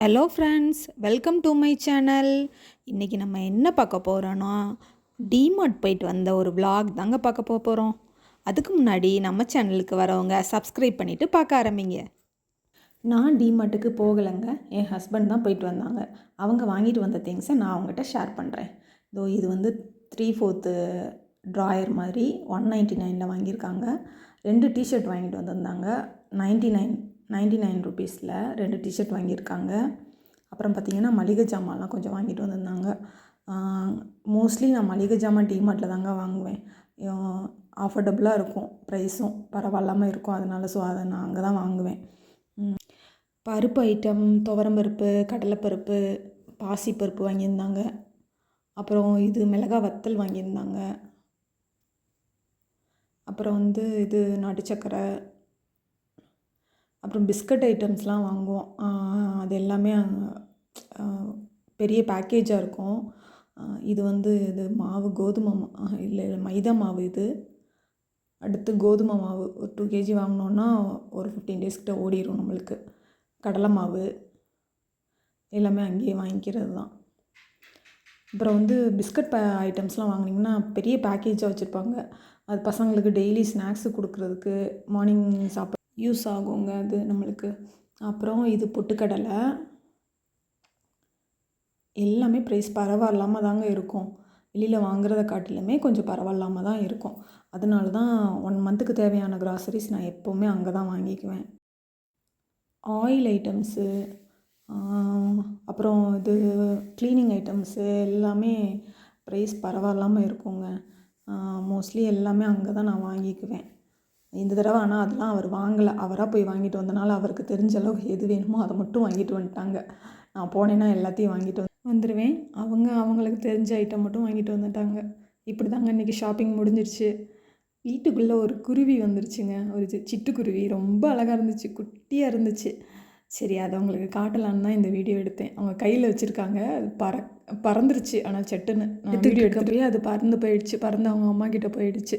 Hello friends welcome to my channel இன்றைக்கி நம்ம என்ன பார்க்க போகிறோன்னா டிமார்ட் போயிட்டு வந்த ஒரு விளாக் தாங்க பார்க்க போக போகிறோம் அதுக்கு முன்னாடி நம்ம சேனலுக்கு வரவங்க சப்ஸ்கிரைப் பண்ணிவிட்டு பார்க்க ஆரம்பிங்க. நான் டிமார்ட்டுக்கு போகலைங்க. என் ஹஸ்பண்ட் தான் போயிட்டு வந்தாங்க. அவங்க வாங்கிட்டு வந்த திங்ஸை நான் அவங்ககிட்ட ஷேர் பண்ணுறேன் இதோ இது வந்து த்ரீ ஃபோர்த்து ட்ராயர் மாதிரி ஒன் நைன்ட்டி நைனில் வாங்கியிருக்காங்க. ரெண்டு டிஷர்ட் வாங்கிட்டு வந்திருந்தாங்க. நைன்ட்டி நைன் நைன்ட்டி நைன் ருபீஸில் ரெண்டு டிஷர்ட் வாங்கியிருக்காங்க. அப்புறம் பார்த்திங்கன்னா மளிகை ஜாமான்லாம் கொஞ்சம் வாங்கிட்டு வந்திருந்தாங்க. மோஸ்ட்லி நான் மளிகை ஜாமான் டிமார்ட்டில் தாங்க வாங்குவேன். அஃபோர்டபுளாக இருக்கும். ப்ரைஸும் பரவாயில்லாமல் இருக்கும். அதனால ஸோ அதை நான் அங்கே தான் வாங்குவேன். பருப்பு ஐட்டம் துவரம்பருப்பு கடலைப்பருப்பு பாசிப்பருப்பு வாங்கியிருந்தாங்க. அப்புறம் இது மிளகா வத்தல் வாங்கியிருந்தாங்க. அப்புறம் வந்து இது நாட்டு சக்கரை அப்புறம் பிஸ்கட் ஐட்டம்ஸ்லாம் வாங்குவோம். அது எல்லாமே அங்கே பெரிய பேக்கேஜாக இருக்கும். இது வந்து இது மாவு கோதுமை மா இல்லை இல்லை மைதா மாவு இது. அடுத்து கோதுமை மாவு ஒரு டூ கேஜி வாங்கினோன்னா ஒரு ஃபிஃப்டீன் டேஸ் கிட்ட ஓடிடும் நம்மளுக்கு. கடலை மாவு எல்லாமே அங்கேயே வாங்கிக்கிறது தான். அப்புறம் வந்து பிஸ்கட் ப ஐட்டம்ஸ்லாம் வாங்குனீங்கன்னா பெரிய பேக்கேஜாக வச்சுருப்பாங்க. அது பசங்களுக்கு டெய்லி ஸ்நாக்ஸு கொடுக்குறதுக்கு மார்னிங் சாப்பிட யூஸ் ஆகுங்க அது நம்மளுக்கு. அப்புறம் இது பொட்டுக்கடலை. எல்லாமே ப்ரைஸ் பரவாயில்லாமல் தாங்க இருக்கும். வெளியில் வாங்குறத காட்டிலுமே கொஞ்சம் பரவாயில்லாமல் தான் இருக்கும். அதனால தான் ஒன் மந்த்துக்கு தேவையான கிராசரிஸ் நான் எப்போவுமே அங்கே தான் வாங்கிக்குவேன். ஆயில் ஐட்டம்ஸு அப்புறம் இது க்ளீனிங் ஐட்டம்ஸு எல்லாமே ப்ரைஸ் பரவாயில்லாமல் இருக்குங்க. மோஸ்ட்லி எல்லாமே அங்கே தான் நான் வாங்கிக்குவேன். இந்த தடவை ஆனால் அதெல்லாம் அவர் வாங்கலை. அவராக போய் வாங்கிட்டு வந்தனால அவருக்கு தெரிஞ்ச அளவு எது வேணுமோ அதை மட்டும் வாங்கிட்டு வந்துட்டாங்க. நான் போனேன்னா எல்லாத்தையும் வாங்கிட்டு வந்து வந்துடுவேன் அவங்க அவங்களுக்கு தெரிஞ்ச ஐட்டம் மட்டும் வாங்கிட்டு வந்துட்டாங்க. இப்படி தாங்க இன்றைக்கி ஷாப்பிங் முடிஞ்சிருச்சு. வீட்டுக்குள்ளே ஒரு குருவி வந்துருச்சுங்க. ஒரு சிட்டுக்குருவி ரொம்ப அழகாக இருந்துச்சு. குட்டியாக இருந்துச்சு. சரி அதை உங்களுக்கு காட்டலான்னு தான் இந்த வீடியோ எடுத்தேன். அவங்க கையில் வச்சுருக்காங்க. அது பற பறந்துருச்சு. ஆனால் சட்டுன்னு வீடியோ எடுத்துகிட்டே அது பறந்து போயிடுச்சு. பறந்து அவங்க அம்மா கிட்ட போயிடுச்சு.